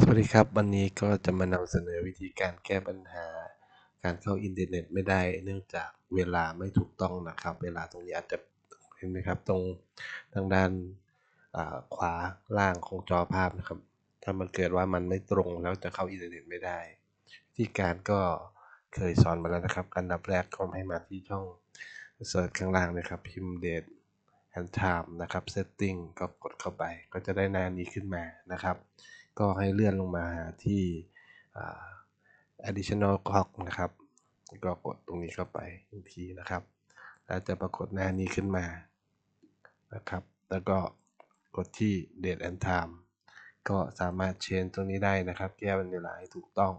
สวัสดีครับ วันนี้ก็จะมานำเสนอวิธีการแก้ปัญหา การเข้าอินเทอร์เน็ตไม่ได้เนื่องจากเวลาไม่ถูกต้องนะครับ เวลาตรงนี้อาจจะเห็นไหมครับ ตรงทางด้านขวาล่างของจอภาพนะครับ ถ้ามันเกิดว่ามันไม่ตรงแล้วจะเข้าอินเทอร์เน็ตไม่ได้ วิธีการก็เคยสอนมาแล้วนะครับอันดับแรกก็ให้มาที่ช่องเสิร์ชข้างล่างนะครับ พิมพ์ date and time นะครับ setting ก็กดเข้าไป ก็จะได้หน้านี้ขึ้นมานะครับ ก็ให้เลื่อนลงมาที่ additional clock นะครับ ก็กดตรงนี้เข้าไปอีกทีนะครับ แล้วจะปรากฏหน้านี้ขึ้นมานะครับ แล้วก็กดที่ date and time ก็สามารถเชนตรงนี้ได้นะครับ แก้วันเวลาให้ถูกต้อง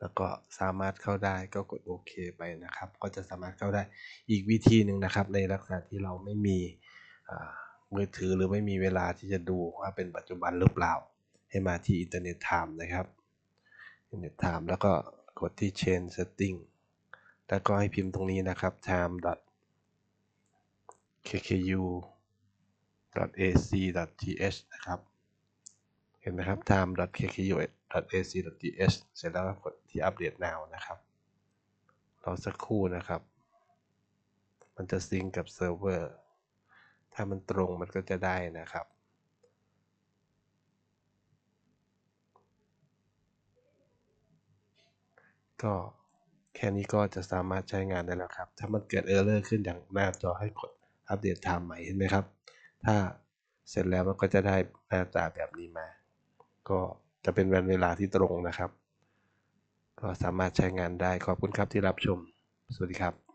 แล้วก็สามารถเข้าได้ก็กดโอเคไปนะครับ ก็จะสามารถเข้าได้อีกวิธีหนึ่งนะครับ ในลักษณะที่เราไม่มีมือถือหรือไม่มีเวลาที่จะดูว่าเป็นปัจจุบันหรือเปล่า ให้มาที่อินเทอร์เน็ตไทม์นะครับอินเทอร์เน็ตไทม์แล้วก็กดที่ change setting แล้วก็ให้พิมพ์ตรงนี้นะครับ time kku ac th นะครับ เห็นไหมครับ time kku ac th เสร็จแล้วก็กดที่อัปเดต now นะครับรอสักครู่นะครับ มันจะซิงกับเซิร์ฟเวอร์ ถ้ามันตรงมันก็จะได้นะครับก็แค่นี้ก็จะสามารถใช้งานได้แล้วครับ ถ้ามันเกิดเออร์เลอร์ขึ้นอย่างหน้าจอให้กดอัปเดตไทม์ใหม่เห็นไหมครับ ถ้าเสร็จแล้วมันก็จะได้หน้าตาแบบนี้มา ก็จะเป็นวันเวลาที่ตรงนะครับ ก็สามารถใช้งานได้ขอบคุณครับที่รับชม สวัสดีครับ